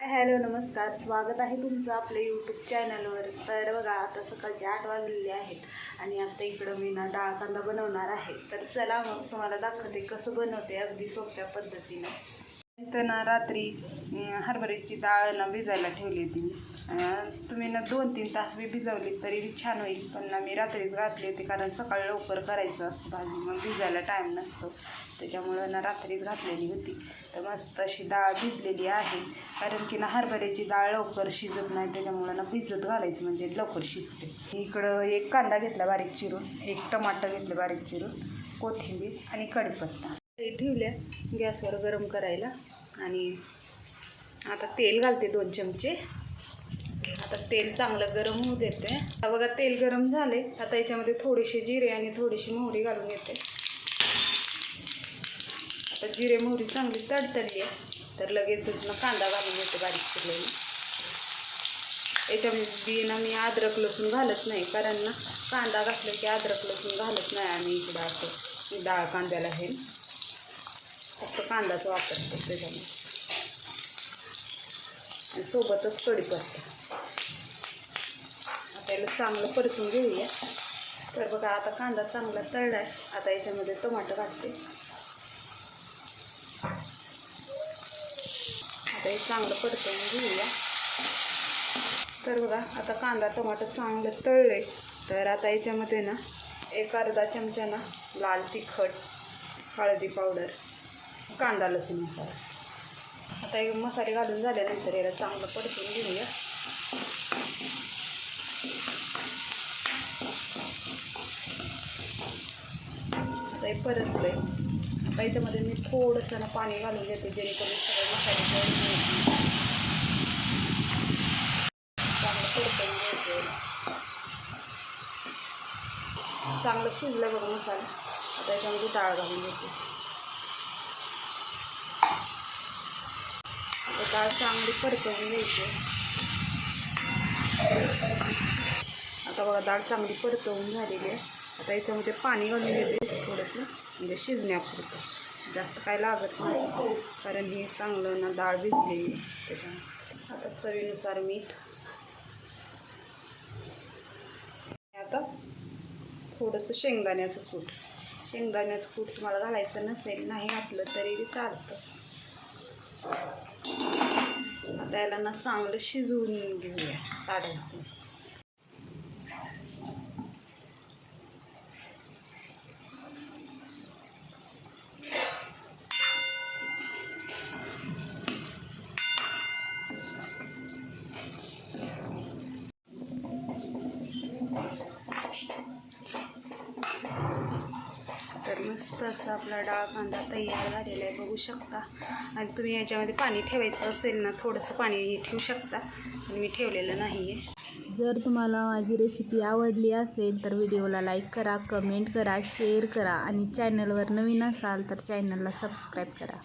Hello नमस्कार. स्वागत आहे तुमचं आपल्या यूट्यूब चॅनलवर तर बघा आता सकाळचे आठ वाजलेले आहेत आणि आता इकडं मी ना डाळ कांदा बनवणार आहे. तर चला मग तुम्हाला दाखवते कसं बनवते अगदी सोप्या पद्धतीनं. तर ना रात्री हरभऱ्याची डाळ ना भिजायला ठेवली होती मी. तुम्ही ना दोन तीन तास बी भिजवली तरी बी छान होईल. पण ना मी रात्रीच घातली होती कारण सकाळी लवकर करायचं असतं भाजी. मग भिजायला टाईम नसतो. त्याच्यामुळं ना रात्रीच घातलेली होती. तर मस्त अशी डाळ भिजलेली आहे. कारण की ना हरभऱ्याची डाळ लवकर शिजत नाही. त्याच्यामुळं ना भिजत घालायची म्हणजे लवकर शिजते. इकडं एक कांदा घेतला बारीक चिरून. एक टमाटर घेतलं बारीक चिरून. कोथिंबीर आणि कडीपत्ता. हे ठेवल्या गॅसवर गरम करायला. आणि आता तेल घालते दोन चमचे. आता तेल चांगलं गरम होऊ देते. आता बघा तेल गरम झाले. आता याच्यामध्ये थोडेसे जिरे आणि थोडीशी मोहरी घालून येते. आता जिरे मोहरी चांगली तडतडली आहे. तर लगेच ना कांदा घालून येते बारीक चिरलेली. याच्यामध्ये ना मी अद्रक लसूण घालत नाही कारण ना कांदा घातलं की अद्रक लसूण घालत नाही आम्ही इकडं असं. डाळ कांद्याला हे. फक्त कांदाच वापरतो त्याच्यामध्ये. आणि सोबतच कढीपत्ता आता चांगलं परतून घेऊया. तर बघा आता कांदा चांगला तळला आहे आता याच्यामध्ये टोमॅटो घालते. आता हे चांगलं परतून घेऊया. तर बघा आता कांदा टोमॅटो चांगलं तळले तर आता याच्यामध्ये ना एक अर्धा चमचा ना लाल तिखट हळदी पावडर कांदा लसूण मसाला. आता हे मसाले घालून झाल्यानंतर याला चांगलं परतून घेऊया. आहे परतलं आहे आता याच्यामध्ये मी थोडंसं ना पाणी घालून घेते जेणेकरून सगळे मसाले चांगलं परतून घ्यायचं चांगलं शिजलं बघा मसाला. आता याच्यामध्ये डाळ घालून घेते. आता डाळ चांगली परतवून घ्यायची. आता बघा डाळ चांगली परतवून झालेली आहे. आता याच्यामध्ये पाणी घालून घेते थोडंसं. शिजण्यापुरतं. जास्त काय लागत नाही. कारण हे चांगलं ना डाळ भिजलेली त्याच्यामुळे. आता चवीनुसार मीठ. आता थोडंसं शेंगदाण्याचं कूट. शेंगदाण्याचं कूट तुम्हाला घालायचं नसेल नाही घातलं तरी चालतं. आता याला ना चांगलं शिजवून घेऊया काढायचं तर मस्त असं आपला डाळ कांदा तयार झालेला आहे बघू शकता. आणि तुम्ही याच्यामध्ये पाणी ठेवायचं असेल ना थोडंसं पाणी ठेवू शकता. पण मी ठेवलेलं नाही आहे जर तुम्हाला माझी रेसिपी आवडली असेल तर व्हिडिओला लाईक करा कमेंट करा शेअर करा. आणि चॅनलवर नवीन असाल तर चॅनलला सबस्क्राईब करा.